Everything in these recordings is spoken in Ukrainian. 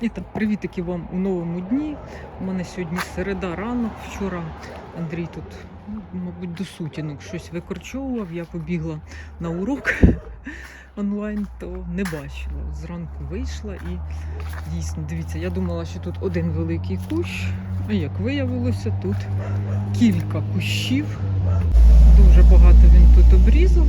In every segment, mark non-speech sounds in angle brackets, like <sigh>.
І так, привітики вам у новому дні. У мене сьогодні середа ранок. Вчора Андрій тут, мабуть, до сутінок щось викорчовував. Я побігла на урок <laughs> онлайн, то не бачила. Зранку вийшла і дійсно, дивіться, я думала, що тут один великий кущ, а як виявилося, тут кілька кущів. Дуже багато він тут обрізав.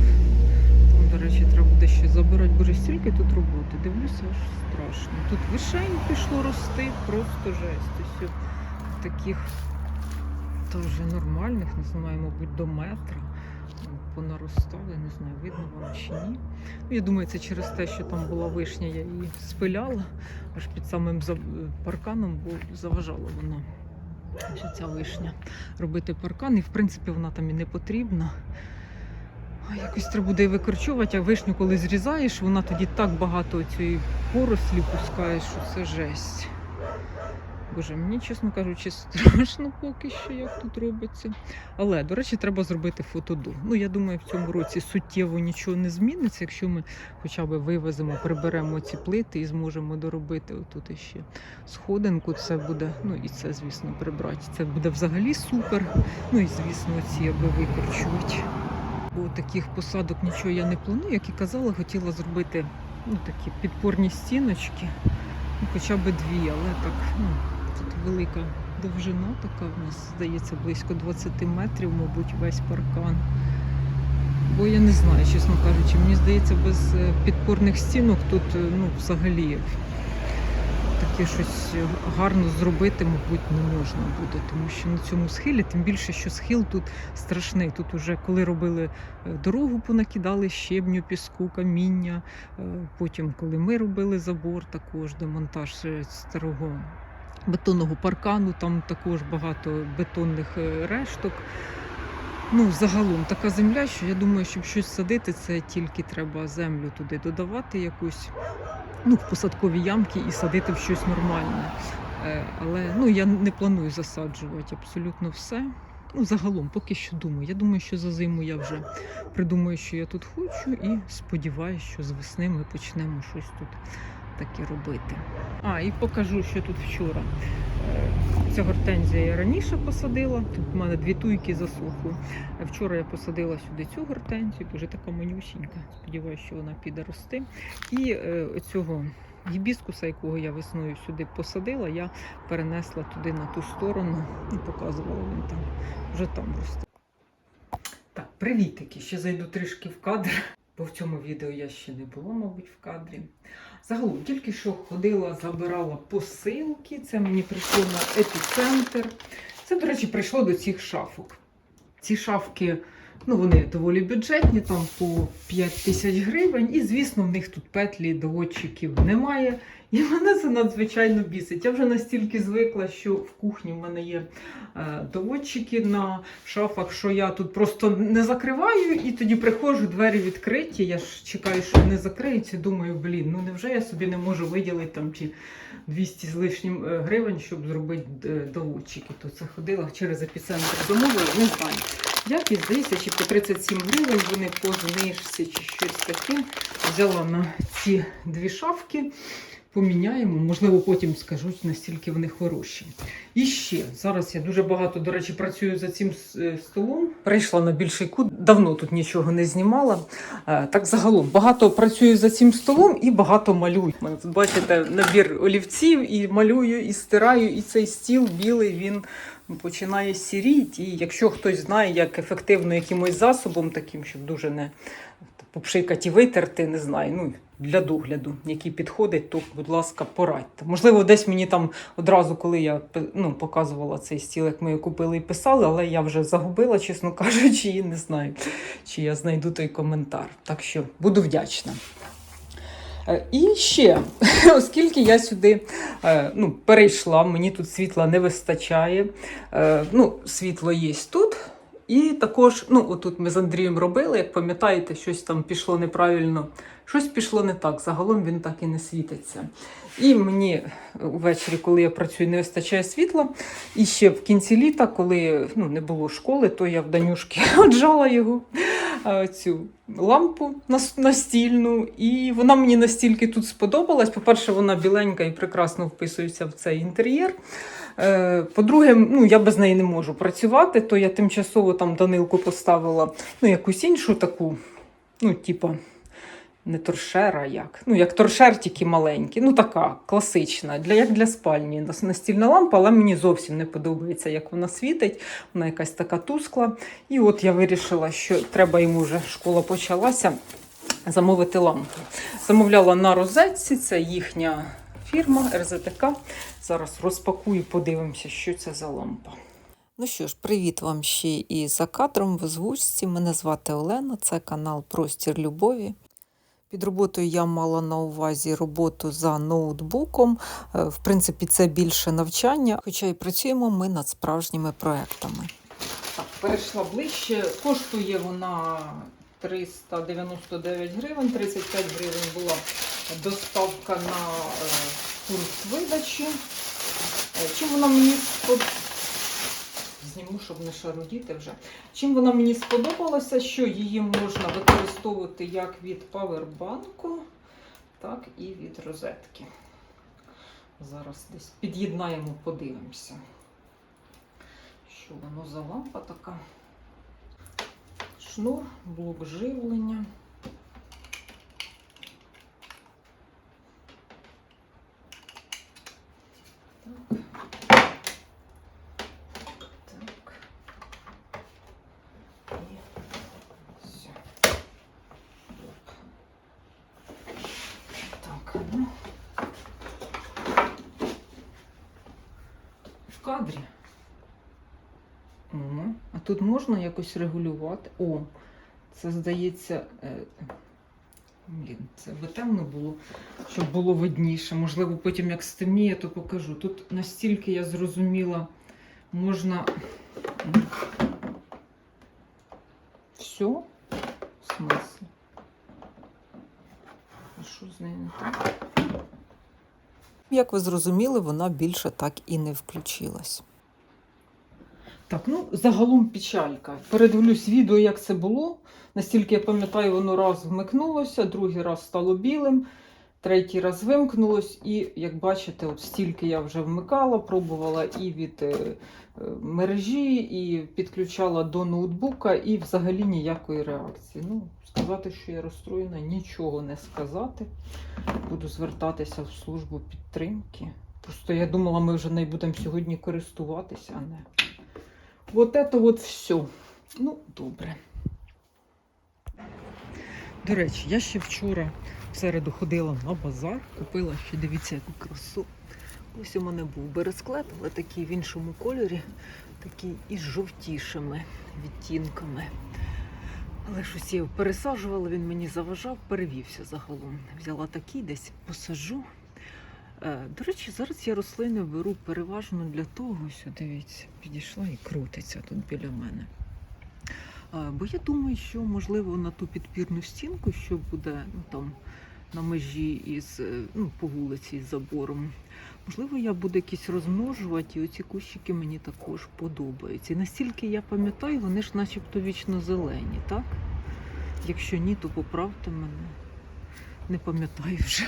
Там, до речі, треба буде ще забирати, боже, стільки тут роботи. Дивлюся, аж страшно. Тут вишень пішло рости, просто жесть. Ось таких теж нормальних, не знаю, мабуть, до метра. Понаростали, не знаю, видно вам чи ні. Ну, я думаю, це через те, що там була вишня, я її спиляла аж під самим парканом, бо заважала вона. Ця вишня робити паркан, і в принципі вона там і не потрібна. Якось треба буде викорчувати, а вишню, коли зрізаєш, вона тоді так багато цієї порослі пускає, що це жесть. Боже, мені, чесно кажучи, страшно поки що, як тут робиться. Але, до речі, треба зробити фотоду. Ну, я думаю, в цьому році суттєво нічого не зміниться, якщо ми хоча б вивеземо, приберемо ці плити і зможемо доробити отут іще сходинку. Це буде, ну і це, звісно, прибрати. Це буде взагалі супер. Ну і звісно, ці аби викорчувати. Бо таких посадок нічого я не планую, як і казала, хотіла зробити ну, такі підпорні стіночки, ну, хоча б дві, але так, ну, тут велика довжина така, у нас здається, близько 20 метрів, мабуть, весь паркан. Бо я не знаю, чесно кажучи, мені здається, без е, підпорних стінок тут е, ну, взагалі таке щось гарно зробити, мабуть, не можна буде, тому що на цьому схилі, тим більше, що схил тут страшний. Тут уже коли робили е, дорогу, понакидали щебню, піску, каміння. Е, Потім, коли ми робили забор, також демонтаж е, старого бетонного паркану, там також багато бетонних е, решток. Ну, загалом така земля, що я думаю, щоб щось садити, це тільки треба землю туди додавати якусь, ну, в посадкові ямки і садити в щось нормальне. Е, Але ну, я не планую засаджувати абсолютно все. Ну, загалом, поки що думаю. Я думаю, що за зиму я вже придумаю, що я тут хочу, і сподіваюся, що з весни ми почнемо щось тут таке робити. А, і покажу, що тут вчора. Е, Ця гортензія я раніше посадила. Тут в мене дві туйки засохли. Е, Вчора я посадила сюди цю гортензію, дуже така манюсінька. Сподіваюся, що вона піде рости. І е, оцього гібіскуса, якого я весною сюди посадила, я перенесла туди на ту сторону і показувала він там. Вже там росте. Так, привітики. Ще зайду трішки в кадр, бо в цьому відео я ще не була, мабуть, в кадрі. Загалом, тільки що ходила, забирала посилки. Це мені прийшло на епіцентр. Це, до речі, прийшло до цих шафок. Ці шафки, ну вони доволі бюджетні, там по 5 тисяч гривень. І, звісно, в них тут петлі доводчиків немає. І мене це надзвичайно бісить. Я вже настільки звикла, що в кухні в мене є е, доводчики на шафах, що я тут просто не закриваю, і тоді приходжу, двері відкриті. Я ж чекаю, що вони закриються. Думаю, блін, ну невже я собі не можу виділити там чи 200 з лишнім е, гривень, щоб зробити е, доводчики. То це ходила через епіцентр замовила, не знаю. Як і здається, чи по 37 гривень вони по знижці, чи щось таке. Взяла на ці дві шафки. Поміняємо, можливо, потім скажуть, настільки вони хороші. І ще зараз я дуже багато, до речі, працюю за цим е, столом. Перейшла на більший кут, давно тут нічого не знімала. Е, Так загалом багато працюю за цим столом і багато малюю. Бачите набір олівців, і малюю, і стираю, і цей стіл білий він починає сіріти. І якщо хтось знає, як ефективно якимось засобом, таким, щоб дуже не попшикати і витерти, не знаю. Ну, для догляду, який підходить, то, будь ласка, порадьте. Можливо, десь мені там одразу, коли я ну, показувала цей стіл, як ми його купили і писали, але я вже загубила, чесно <laughs> кажучи, і не знаю, чи я знайду той коментар. Так що буду вдячна. Е, І ще, <laughs> оскільки я сюди е, ну, перейшла, мені тут світла не вистачає. Е, Ну, світло є тут. І також, ну, отут ми з Андрієм робили, як пам'ятаєте, щось там пішло неправильно, щось пішло не так. Загалом він так і не світиться. І мені ввечері, коли я працюю, не вистачає світла. І ще в кінці літа, коли ну, не було школи, то я в Данюшки <laughs> отжала його. е, цю лампу настільну, і вона мені настільки тут сподобалась. По-перше, вона біленька і прекрасно вписується в цей інтер'єр. Е, По-друге, ну, я без неї не можу працювати, то я тимчасово там Данилку поставила ну, якусь іншу таку, ну, типа. Не торшер, як. Ну, як торшер, тільки маленький. Ну, така класична, для, як для спальні. Нас- Настільна лампа, але мені зовсім не подобається, як вона світить. Вона якась така тускла. І от я вирішила, що треба йому вже школа почалася. Замовити лампу. Замовляла на розетці, це їхня фірма РЗТК. Зараз розпакую, подивимося, що це за лампа. Ну що ж, привіт вам ще і за кадром в озвучці. Мене звати Олена, це канал Простір Любові. Під роботою я мала на увазі роботу за ноутбуком. Е, В принципі, це більше навчання, хоча і працюємо ми над справжніми проектами. Так, перейшла ближче. Коштує вона 399 гривень, 35 гривень була доставка на е, пункт видачі. Е, Чим вона мені? Зніму, щоб не шарудіти вже. Чим вона мені сподобалася, що її можна використовувати як від павербанку, так і від розетки. Зараз десь під'єднаємо, подивимося. Що воно за лампа така? Шнур, блок живлення. Так. Так. І все. Оп. Так, ну. В кадрі. О, а тут можна якось регулювати. О, це здається. Е, Блін, це би темно було, щоб було видніше. Можливо, потім як стемніє, то покажу. Тут настільки я зрозуміла, можна. Все? А що з нею не так? Як ви зрозуміли, вона більше так і не включилась. Так, ну загалом печалька. Передивлюсь відео, як це було. Настільки я пам'ятаю, воно раз вмикнулося, другий раз стало білим, третій раз вимкнулось. І як бачите, от стільки я вже вмикала, пробувала і від е, е, мережі, і підключала до ноутбука, і взагалі ніякої реакції. Ну, сказати, що я розстроєна, нічого не сказати. Буду звертатися в службу підтримки. Просто я думала, ми вже не будемо сьогодні користуватися, а не. Вот это вот все. Ну, добре. До речі, я ще вчора в середу ходила на базар, купила ще, дивіться, яку красу. Ось у мене був бересклет, але такий в іншому кольорі, такий із жовтішими відтінками. Але щось я пересаджувала, він мені заважав, перевівся загалом. Взяла такий десь, посажу. Е, До речі, зараз я рослини беру переважно для того, що дивіться, підійшла і крутиться тут біля мене. Е, Бо я думаю, що можливо на ту підпірну стінку, що буде ну, там на межі із е, ну, по вулиці з забором, можливо, я буду якісь розмножувати, і оці кущики мені також подобаються. І настільки я пам'ятаю, вони ж начебто вічно зелені, так? Якщо ні, то поправте мене. Не пам'ятаю вже.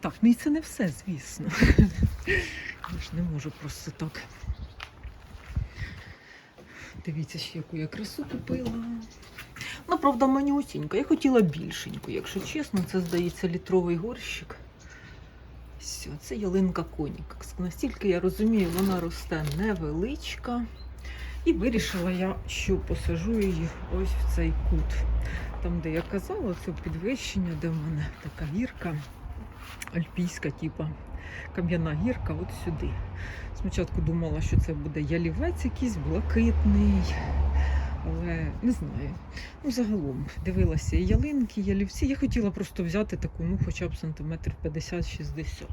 Так, ну і це не все, звісно. Я ж не можу просто так. Дивіться, яку я красу купила. Ну, правда, манюсінька. Я хотіла більшеньку, якщо чесно, це здається літровий горщик. Все, це ялинка коніка. Настільки я розумію, вона росте невеличка. І вирішила я, що посажу її ось в цей кут. Там, де я казала, це підвищення, де в мене така гірка, альпійська, типа кам'яна гірка, от сюди. Спочатку думала, що це буде ялівець якийсь блакитний. Але не знаю. Ну, загалом дивилася ялинки, ялівці. Я хотіла просто взяти таку, ну, хоча б сантиметрів 50-60.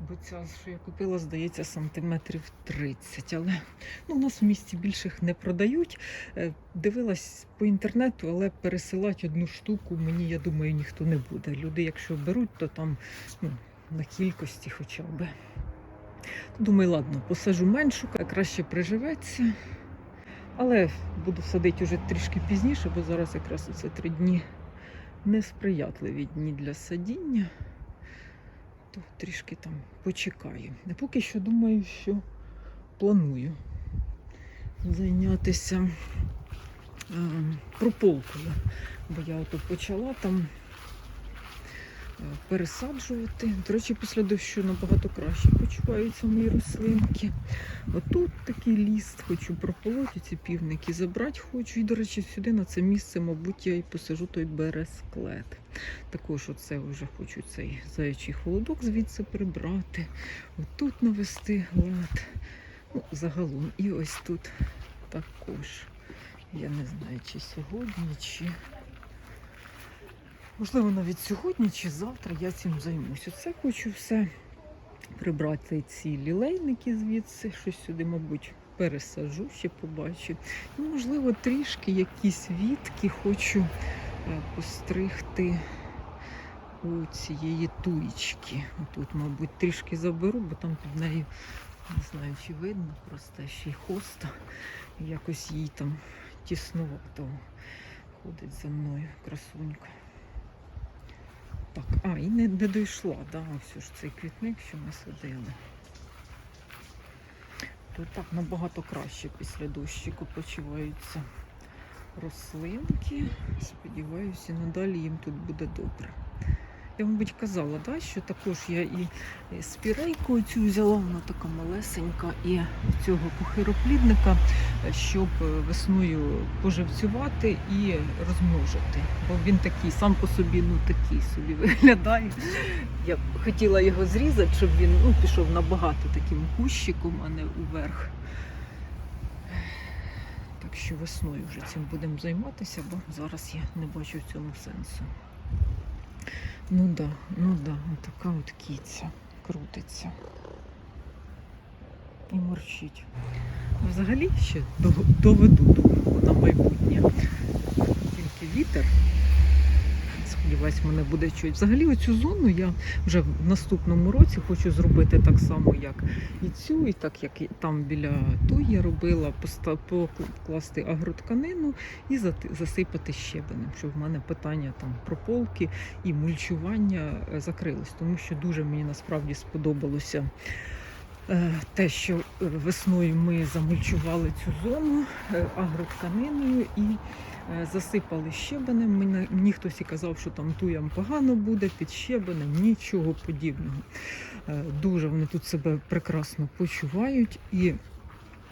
Бо ця, що я купила, здається, сантиметрів 30. Але ну, у нас в місті більших не продають. Е, Дивилась по інтернету, але пересилати одну штуку мені, я думаю, ніхто не буде. Люди, якщо беруть, то там ну, на кількості хоча б. Думаю, ладно, посажу меншу, краще приживеться. Але буду садити вже трішки пізніше, бо зараз якраз це три дні несприятливі дні для садіння. То трішки там почекаю. А поки що думаю, що планую зайнятися е, прополкою. Бо я ото почала там пересаджувати. До речі, після дощу набагато краще почуваються мої рослинки. Отут такий ліст хочу прополоти, ці півники забрати хочу. І, до речі, сюди на це місце, мабуть, я і посажу той бересклет. Також оце вже хочу цей заячий холодок звідси прибрати. Отут навести лад. Ну, загалом. І ось тут також. Я не знаю, чи сьогодні, чи. Можливо, навіть сьогодні чи завтра я цим займусь. Оце хочу все прибрати ці лілейники звідси, щось сюди, мабуть, пересажу, ще побачу. І, можливо, трішки якісь вітки хочу е, постригти у цієї туєчки. Тут, мабуть, трішки заберу, бо там під нею не знаю, чи видно, просто ще й хоста. Якось їй там тіснувато ходить за мною красунька. Так, а, і не, не дійшла, да, ось ж цей квітник, що ми садили. То так набагато краще після дощику почуваються рослинки. Сподіваюся, надалі їм тут буде добре. Я, мабуть, казала, да, що також я і спірейку цю взяла, вона така малесенька, і цього похироплідника, щоб весною поживцювати і розмножити. Бо він такий сам по собі, ну такий собі <laughs> виглядає. Я хотіла його зрізати, щоб він ну, пішов набагато таким кущиком, а не уверх. Так що весною вже цим будемо займатися, бо зараз я не бачу в цьому сенсу. Ну да, ну да, така от кіця крутиться. І морщить. Взагалі ще доведу до на майбутнє. Тільки вітер. Сподіваюсь, мене буде чуть. Взагалі оцю зону я вже в наступному році хочу зробити так само, як і цю, і так як і там біля туї я робила, покласти агротканину і засипати щебенем, щоб в мене питання там прополки і мульчування е, закрилось, тому що дуже мені насправді сподобалося. е, Те, що е, весною ми замульчували цю зону агротканиною і засипали щебенем. Мене- Мені хтось і казав, що там туям погано буде під щебенем, нічого подібного. Е, Дуже вони тут себе прекрасно почувають. І,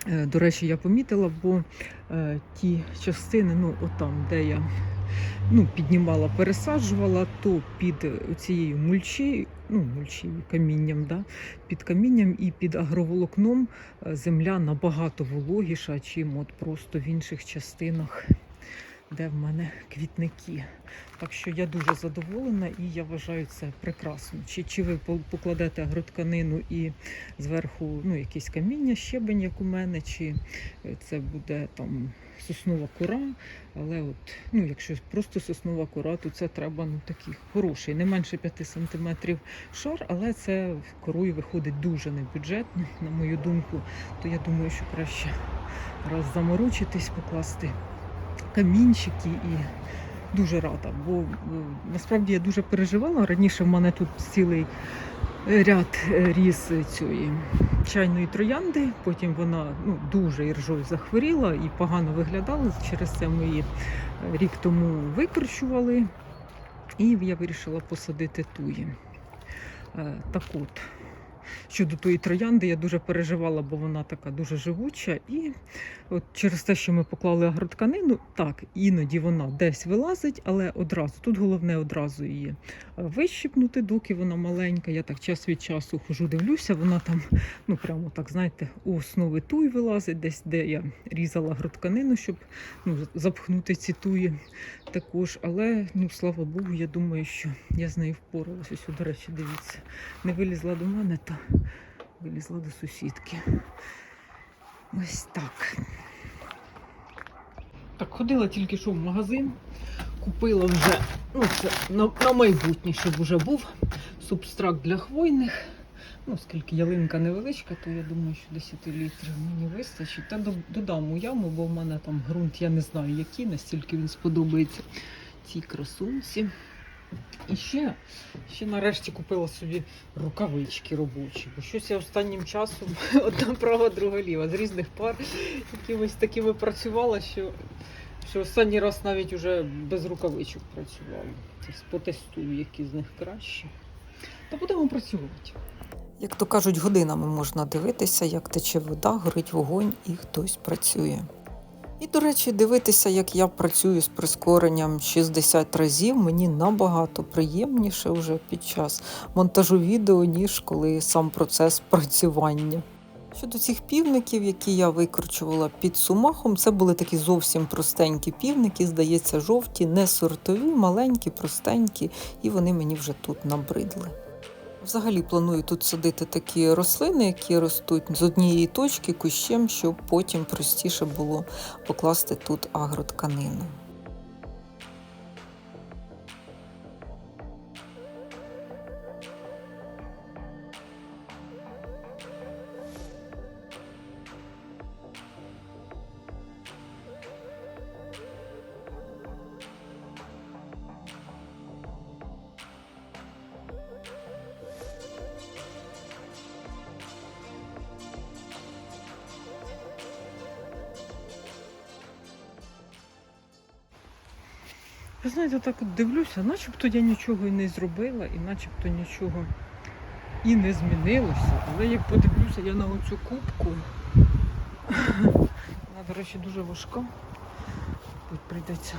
е, до речі, я помітила, бо е, ті частини, ну, отам, де я ну, піднімала, пересаджувала, то під цією мульчею, ну, мульчею, камінням, да, під камінням і під агроволокном е, земля набагато вологіша, чим от просто в інших частинах, де в мене квітники. Так що я дуже задоволена і я вважаю це прекрасно. Чи, чи ви покладете агротканину і зверху ну, якесь каміння, щебень, як у мене, чи е, це буде там соснова кора. Але от, ну, якщо просто соснова кора, то це треба ну, такий хороший, не менше 5 см шар, але це корою виходить дуже небюджетно, на мою думку. То я думаю, що краще раз заморочитись, покласти камінчики і дуже рада. Бо е, насправді я дуже переживала. Раніше в мене тут цілий ряд е, ріс цієї чайної троянди. Потім вона ну, дуже іржою захворіла і погано виглядала. Через це ми її е, рік тому викорчували. І я вирішила посадити туї. Так от, щодо тої троянди, я дуже переживала, бо вона така дуже живуча. І от через те, що ми поклали агротканину, так, іноді вона десь вилазить, але одразу. Тут головне одразу її вищипнути, доки вона маленька. Я так час від часу хожу, дивлюся, вона там, ну прямо так, знаєте, у основи туй вилазить, десь де я різала агротканину, щоб ну, запхнути ці туї також. Але ну слава Богу, я думаю, що я з нею впоралася. Ось, до речі, дивіться, не вилізла до мене, та вилізла до сусідки. Ось так. Так, ходила тільки що в магазин, купила вже ну, це на, на майбутнє, щоб вже був субстракт для хвойних. Ну, оскільки ялинка невеличка, то я думаю, що 10 літрів мені вистачить. Та додам у яму, бо в мене там ґрунт, я не знаю який, настільки він сподобається цій красунці. І ще, ще нарешті купила собі рукавички робочі, бо щось я останнім часом <laughs> одна права, друга ліва з різних пар якимось такими працювала, що, що останній раз навіть уже без рукавичок працювала. Тобто потестую, які з них краще. Та будемо працювати. Як то кажуть, годинами можна дивитися, як тече вода, горить вогонь і хтось працює. І, до речі, дивитися, як я працюю з прискоренням 60 разів, мені набагато приємніше вже під час монтажу відео, ніж коли сам процес <laughs> працювання. Щодо цих півників, які я викручувала під сумахом, це були такі зовсім простенькі півники, здається, жовті, не сортові, маленькі, простенькі, і вони мені вже тут набридли. Взагалі планую тут садити такі рослини, які ростуть з однієї точки кущем, щоб потім простіше було покласти тут агротканину. Так от дивлюся, начебто я нічого і не зробила, і начебто нічого і не змінилося. Але як подивлюся я на оцю кубку, <laughs> вона, до речі, дуже важка. Тут прийдеться,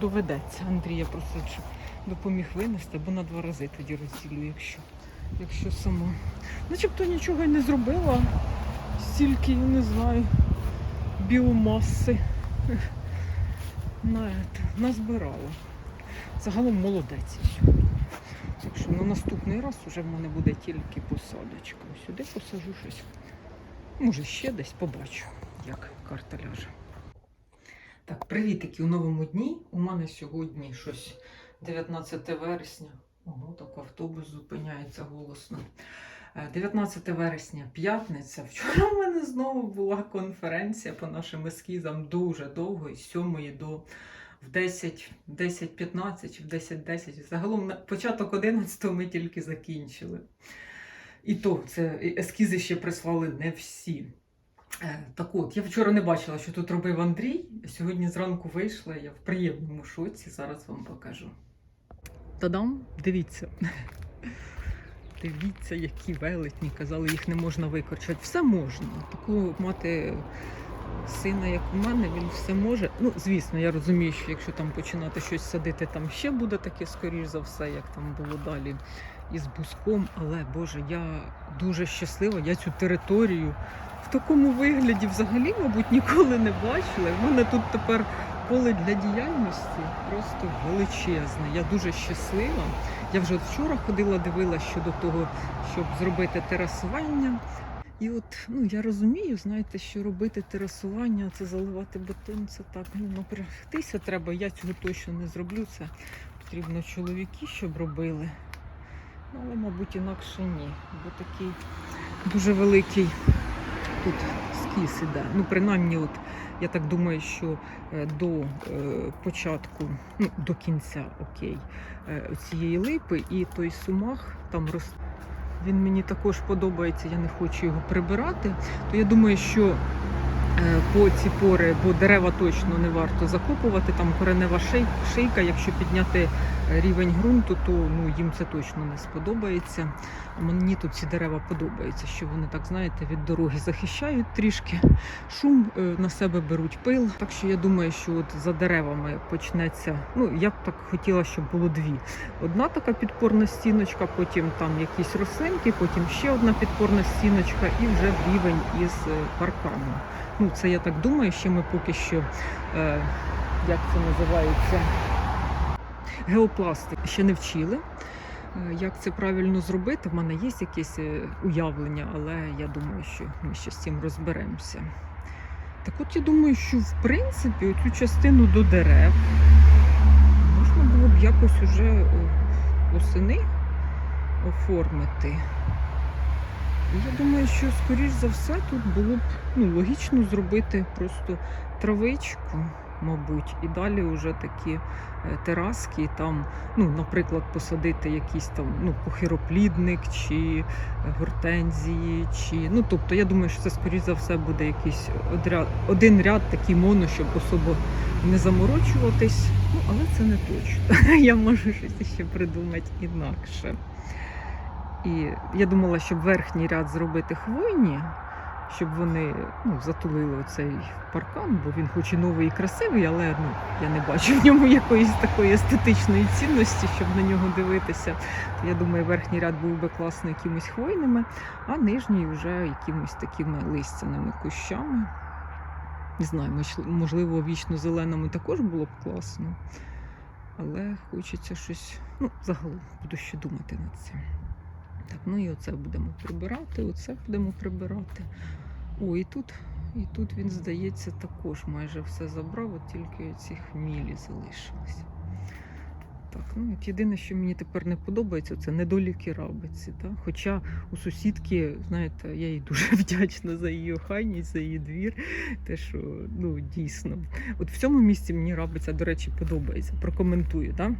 доведеться Андрія просить, щоб допоміг винести, бо на два рази тоді розділю, якщо, якщо сама. Начебто нічого і не зробила. Стільки, я не знаю, біомаси <laughs> на, назбирала. Загалом молодець. Так що на наступний раз вже в мене буде тільки посадочка. Сюди посажу щось. Може, ще десь побачу, як карта ляже. Так, привітики у новому дні. У мене сьогодні щось 19 вересня. Ого, так автобус зупиняється голосно. Е, 19 вересня, п'ятниця. Вчора в мене знову була конференція по нашим ескізам дуже довго, з 7 до в 10, 10.15 чи в 10.10. Загалом на початок 11 ми тільки закінчили. І то це ескізи ще прислали не всі. Е, Так от, я вчора не бачила, що тут робив Андрій. Сьогодні зранку вийшла, я в приємному шоці, зараз вам покажу. Та-дам, дивіться. <laughs> Дивіться, які велетні. Казали, їх не можна викорчувати. Все можна. Такого мати сина, як у мене, він все може. Ну, звісно, я розумію, що якщо там починати щось садити, там ще буде таке, скоріш за все, як там було далі із буском. Але Боже, я дуже щаслива. Я цю територію в такому вигляді взагалі, мабуть, ніколи не бачила. У мене тут тепер поле для діяльності просто величезне. Я дуже щаслива. Я вже вчора ходила, дивилася щодо того, щоб зробити терасування. І от ну я розумію, знаєте, що робити терасування, це заливати бетон, це так. Ну напрягтися треба. Я цього точно не зроблю. Це потрібно чоловіки, щоб робили. Ну, але, мабуть, інакше ні. Бо такий дуже великий тут скіс іде. Ну, принаймні, от я так думаю, що е, до е, початку, ну до кінця, окей, е, цієї липи і той сумах там рос. Він мені також подобається, я не хочу його прибирати. То я думаю, що по ці пори, бо дерева точно не варто закопувати, там коренева шийка, якщо підняти е, рівень ґрунту, то ну, їм це точно не сподобається. Мені тут ці дерева подобаються, що вони так, знаєте, від дороги захищають трішки, шум е, на себе беруть пил. Так що я думаю, що от за деревами почнеться. Ну, я б так хотіла, щоб було дві. Одна така підпорна стіночка, потім там якісь рослинки, потім ще одна підпорна стіночка і вже рівень із е, парканом. Ну, це я так думаю, ще ми поки що, е, як це називається, геопластик ще не вчили. Е, Як це правильно зробити? В мене є якесь е, уявлення, але я думаю, що ми ще з цим розберемося. Так от я думаю, що в принципі оцю частину до дерев можна було б якось уже восени оформити. Я думаю, що скоріш за все тут було б ну, логічно зробити просто травичку, мабуть, і далі вже такі е, тераски, і там, ну, наприклад, посадити якийсь там ну, похироплідник чи е, гортензії, чи ну, тобто, я думаю, що це скоріш за все буде якийсь одряд, один ряд такий моно, щоб особо не заморочуватись. Ну, але це не точно. <laughs> Я можу щось ще придумати інакше. І я думала, щоб верхній ряд зробити хвойні, щоб вони ну, затулили оцей паркан, бо він хоч і новий і красивий, але ну, я не бачу в ньому якоїсь такої естетичної цінності, щоб на нього дивитися. Я думаю, верхній ряд був би класно якимись хвойними, а нижній вже якимись такими листяними кущами. Не знаю, можливо, вічно зеленому також було б класно. Але хочеться щось, ну, загалом буду ще думати над цим. Так, ну і оце будемо прибирати, оце будемо прибирати. О, і тут, і тут він, здається, також майже все забрав, от тільки ці хмілі залишились. Так, ну от єдине, що мені тепер не подобається, це недоліки рабиці. Та? Хоча у сусідки, знаєте, я їй дуже <laughs> вдячна за її охайність, за її двір. Те, що ну дійсно. От в цьому місці мені рабиця, до речі, подобається. Прокоментую, так?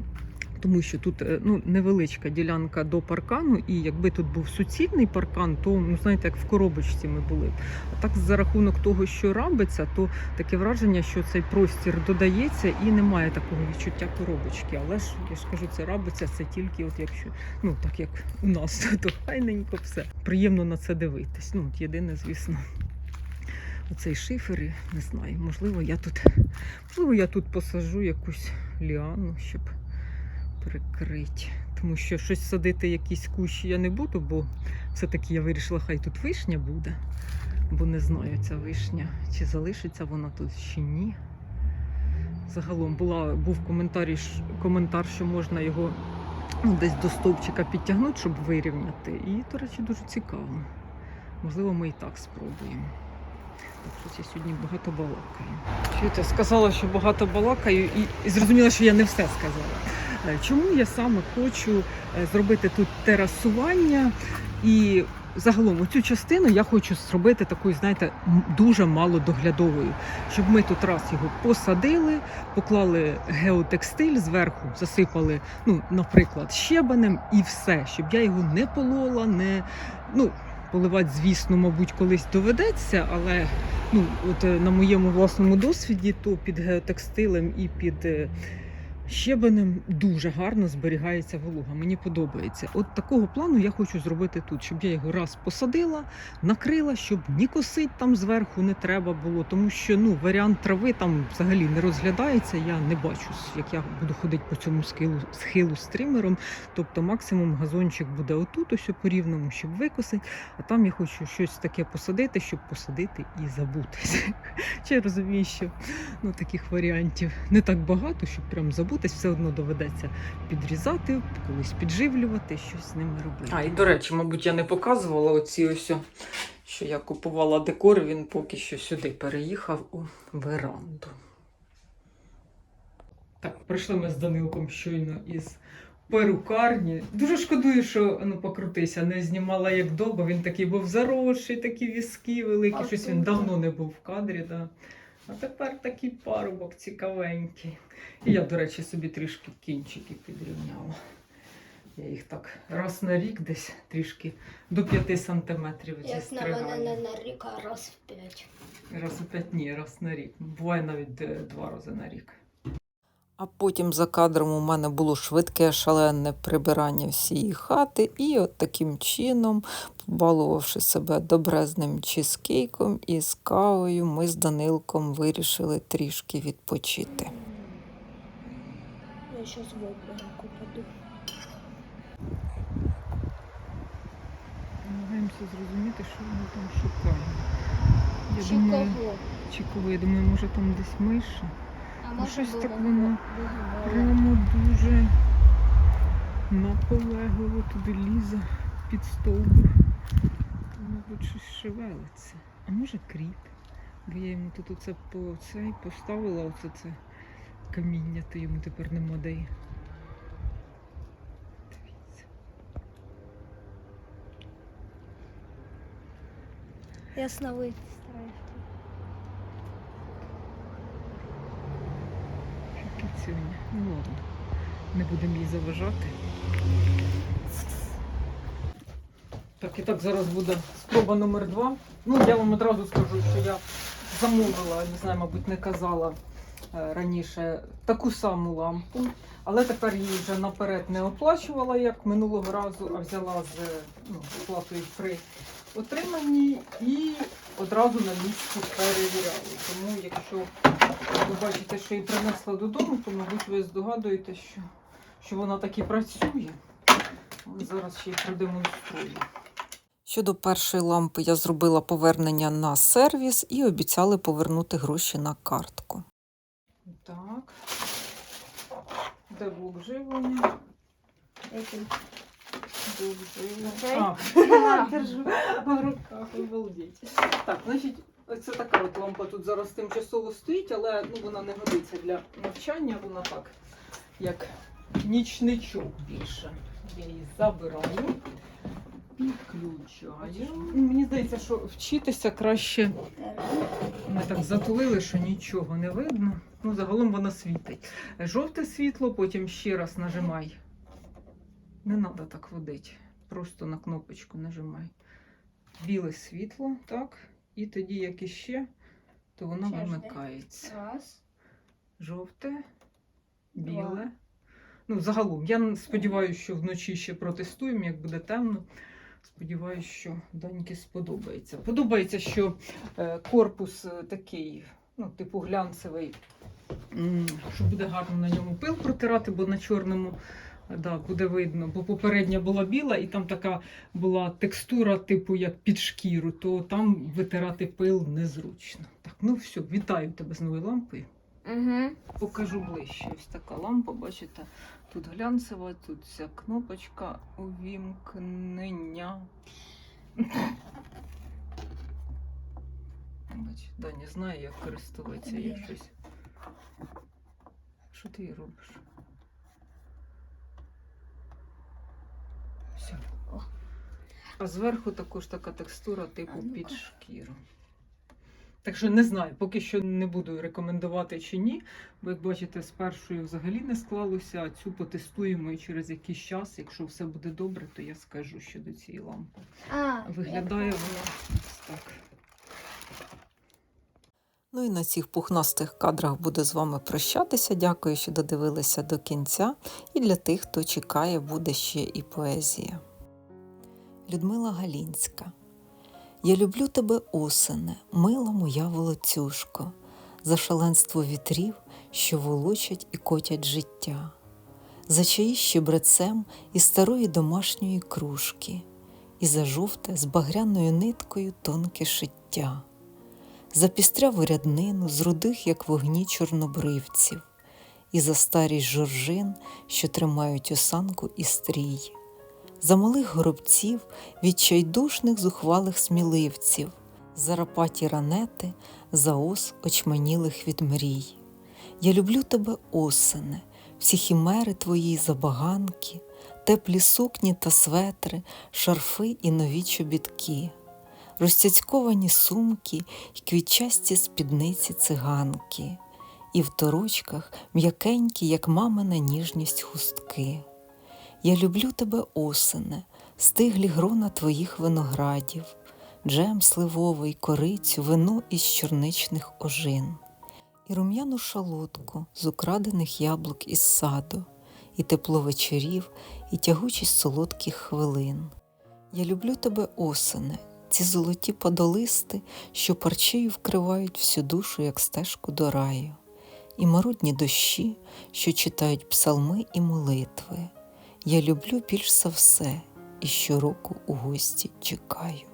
Тому що тут е, ну, невеличка ділянка до паркану, і якби тут був суцільний паркан, то ну знаєте, як в коробочці ми були. А так за рахунок того, що рабиться, то таке враження, що цей простір додається і немає такого відчуття коробочки. Але ж я ж кажу, це рабиться це тільки, от якщо ну так як у нас, <laughs> то файненько все. Приємно на це дивитись. Ну от єдине, звісно. Оцей шифер, не знаю, можливо, я тут, можливо, я тут посажу якусь ліану, щоб прикрити. Тому що щось садити, якісь кущі я не буду, бо все-таки я вирішила, хай тут вишня буде. Бо не знаю, ця вишня, чи залишиться вона тут чи ні. Загалом була, був коментар, коментар, що можна його ну, десь до стовпчика підтягнути, щоб вирівняти. І, до речі, дуже цікаво. Можливо, ми і так спробуємо. Так, щось я сьогодні багато балакаю. Чуєте, сказала, що багато балакаю, і, і зрозуміла, що я не все сказала. Е, Чому я саме хочу е, зробити тут терасування і загалом оцю частину я хочу зробити такою, знаєте, дуже малодоглядовою, щоб ми тут раз його посадили, поклали геотекстиль зверху, засипали, ну, наприклад, щебенем і все, щоб я його не полола, не ну. Поливати, звісно, мабуть, колись доведеться, але ну, от е, на моєму власному досвіді, то під геотекстилем і під щебенем дуже гарно зберігається волога. Мені подобається. От такого плану я хочу зробити тут, щоб я його раз посадила, накрила, щоб ні косить там зверху не треба було, тому що ну варіант трави там взагалі не розглядається. Я не бачу, як я буду ходити по цьому схилу, схилу з тримером. Тобто максимум газончик буде отут, ось по рівному, щоб викосити. А там я хочу щось таке посадити, щоб посадити і забутися. <laughs> Чи я розумію, що ну, таких варіантів не так багато, щоб прям забутись, все одно доведеться підрізати, колись підживлювати, щось з ними робити. А, і до речі, мабуть, я не показувала оці ось, що я купувала декор, він поки що сюди переїхав у веранду. Так, прийшли ми з Данилком щойно із перукарні. Дуже шкодую, що ну покрутися, не знімала як до, бо він такий був заросший, такі візки великі, щось він давно не був в кадрі. Да. А тепер такий парубок цікавенький. І я, до речі, собі трішки кінчики підрівняла. Я їх так раз на рік десь трішки до 5 сантиметрів Як на зістригаю. мене не на рік, а раз в п'ять. Раз у п'ять ні, раз на рік. Буває навіть е, два рази на рік. А потім за кадром у мене було швидке шалене прибирання всієї хати, і от таким чином, побалувавши себе добрезним чизкейком і з кавою, ми з Данилком вирішили трішки відпочити. Я щас в обморок упаду. Намагаємося зрозуміти, що вони там шукають. Я Чи думаю, кого? чи кого? Я думаю, може там десь миша. Ну, щось так воно. Прямо дуже наполегливо туди лізе під стовбур. Мабуть, щось шевелиться. А може кріт? Бо я йому тут оце по цей поставила, оце це каміння, то йому тепер нема де. й- Кицюня. Ну ладно. Не будемо їй заважати. Так, і так зараз буде спроба номер два. Ну, я вам одразу скажу, що я замовила, не знаю, мабуть, не казала е, раніше таку саму лампу, але тепер її вже наперед не оплачувала, як минулого разу, а взяла з ну, оплатою при отриманні і одразу на місці перевіряла. Тому якщо ви бачите, що її принесла додому, то, мабуть, ви здогадуєте, що, що вона так і працює. Але зараз ще й продемонструю. Щодо першої лампи я зробила повернення на сервіс і обіцяли повернути гроші на картку. Так. Де блок живлення? Блок живлення. А, держу <laughs> в руках, обалдеть. Так, значить, це така от лампа тут зараз тимчасово стоїть, але ну, вона не годиться для навчання, вона так, як нічничок більше. Я її забираю, підключаю. Ну, Мені здається, що вчитися краще ми так затулили, що нічого не видно. Ну, загалом вона світить. Жовте світло, потім ще раз нажимай. Не треба так водити. Просто на кнопочку нажимай. Біле світло, так. І тоді, як іще, то воно Ще вимикається. Раз. Жовте, Два. біле. Ну, загалом, я сподіваюся, що вночі ще протестуємо, як буде темно. Сподіваюся, що доньки сподобається. Подобається, що е, корпус е, такий, ну, типу глянцевий, що буде гарно на ньому пил протирати, бо на чорному да, буде видно. Бо попередня була біла, і там така була текстура, типу як під шкіру, то там витирати пил незручно. Так, ну все, вітаю тебе з новою лампою. Угу. Покажу ближче. Ось така лампа, бачите, тут глянцева, тут ця кнопочка увімкнення. Бач, Даня знає, як користуватися. Що ти її робиш? Все. А зверху також така текстура типу А під шкіру. Так що не знаю, поки що не буду рекомендувати чи ні. Бо як бачите, з першою взагалі не склалося, а цю потестуємо і через якийсь час, якщо все буде добре, то я скажу щодо цієї лампи. А, Виглядає вона так. Ну і на цих пухнастих кадрах буду з вами прощатися. Дякую, що додивилися до кінця. І для тих, хто чекає, буде ще і поезія. Людмила Галінська. Я люблю тебе, осене, мила моя волоцюжко, за шаленство вітрів, що волочать і котять життя, за чаї щебрецем і старої домашньої кружки, і за жовте з багряною ниткою тонке шиття за пістряву ряднину з рудих, як вогні чорнобривців, і за старість жоржин, що тримають осанку і стрій, за малих горобців, відчайдушних зухвалих сміливців, за рапаті ранети, за ос очманілих від мрій. Я люблю тебе, осене, всі хімери твої забаганки, теплі сукні та светри, шарфи і нові чобітки розцяцьковані сумки й квітчасті спідниці циганки, і в торочках м'якенькі, як мамина ніжність хустки. Я люблю тебе, осене, стиглі грона твоїх виноградів, джем сливовий, корицю, вино із чорничних ожин, і рум'яну шалотку з украдених яблук із саду, і тепло вечорів, і тягучість солодких хвилин. Я люблю тебе, осене, ці золоті подолисти, що парчею вкривають всю душу, як стежку до раю, і марудні дощі, що читають псалми і молитви. Я люблю більш за все і щороку у гості чекаю.